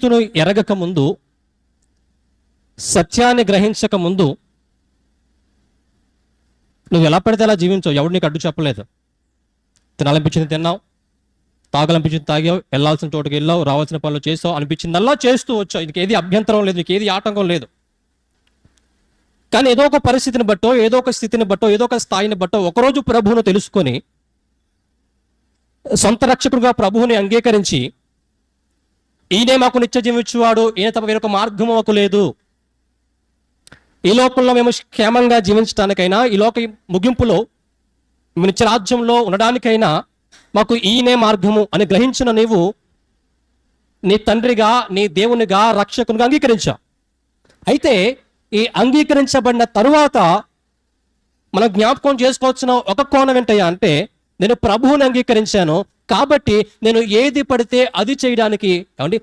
క్రీస్తును ఎరగక ముందు సత్యాన్ని గ్రహించక ముందు నువ్వు ఎలా పడితే అలా జీవించావు? ఎవడు నీకు అడ్డు చెప్పలేదు. తినాలనిపించింది తిన్నావు. తాగాలనిపించింది తాగావు. వెళ్ళాల్సిన చోటుకి వెళ్ళావు. రావాల్సిన పనులు చేసావు. అనిపించిందల్లా చేస్తూ వచ్చావు. నీకు ఏది అభ్యంతరం లేదు. నీకు ఏది ఆటంకం లేదు. కానీ ఏదో ఒక పరిస్థితిని బట్టో ఏదో ఒక స్థితిని బట్టో ఏదో ఒక స్థాయిని బట్టో ఒకరోజు ప్రభువును తెలుసుకొని సొంత రక్షకుడుగా ప్రభువుని అంగీకరించి ఈయనే మాకు నిత్య జీవించువాడు ఈయన తప్ప వేరొక మార్గం మాకు లేదు. ఈ లోకంలో మేము క్షేమంగా జీవించడానికైనా ఈ లోక ముగింపులో మేము నిత్య రాజ్యంలో ఉండడానికైనా మాకు ఈయనే మార్గము అని గ్రహించిన నీవు నీ తండ్రిగా నీ దేవునిగా రక్షకునిగా అంగీకరించా. అయితే ఈ అంగీకరించబడిన తరువాత మనం జ్ఞాపకం చేసుకోవాల్సిన ఒక కోణం ఏంటయ్యా అంటే నేను ప్రభువుని అంగీకరించాను. కాబట్టి నేను ఏది పడితే అది చేయడానికి ఏమండి?